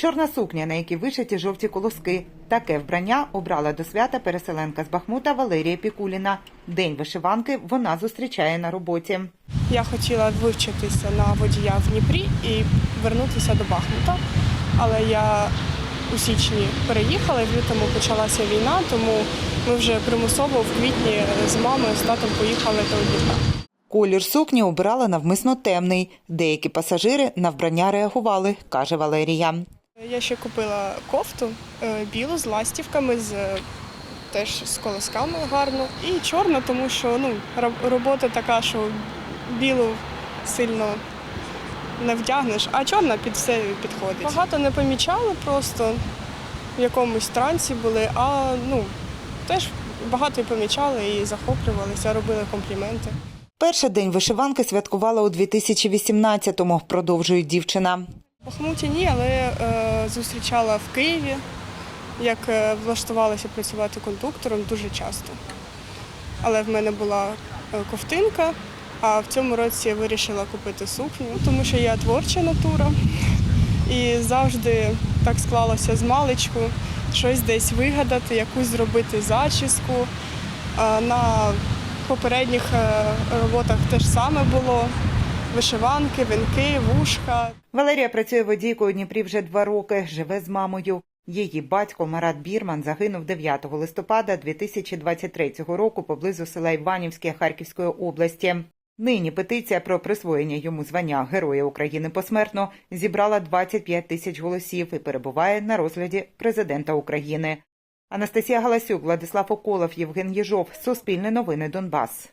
Чорна сукня, на якій вишиті жовті колоски. Таке вбрання обрала до свята переселенка з Бахмута Валерія Пікуліна. День вишиванки вона зустрічає на роботі. Я хотіла вивчитися на водія в Дніпрі і вернутися до Бахмута. Але я у січні переїхала, і в лютому почалася війна, тому ми вже примусово в квітні з мамою з татом поїхали до Дніпра. Колір сукні обирала навмисно темний. Деякі пасажири на вбрання реагували, каже Валерія. Я ще купила кофту е, білу з ластівками, з е, теж з колосками гарно. І чорна, тому що ну, робота така, що білу сильно не вдягнеш, а чорна під все підходить. Багато не помічали, просто в якомусь трансі були, а ну теж багато і помічали і захоплювалися, робили компліменти. Перший день вишиванки святкувала у 2018-му, продовжує дівчина. В Бахмуті ні, але е, зустрічала в Києві, як е, влаштувалася працювати кондуктором дуже часто. Але в мене була е, ковтинка, а в цьому році я вирішила купити сукню, тому що я творча натура і завжди так склалося з маличку, щось десь вигадати, якусь зробити зачіску. На попередніх е, роботах теж саме було. Вишиванки, вінки, вушка. Валерія працює водійкою у Дніпрі вже два роки, живе з мамою. Її батько Марат Бірман загинув 9 листопада 2023 року поблизу села Іванівське Харківської області. Нині петиція про присвоєння йому звання Героя України посмертно зібрала 25 тисяч голосів і перебуває на розгляді президента України. Анастасія Галасюк, Владислав Околов, Євген Єжов. Суспільне новини Донбас.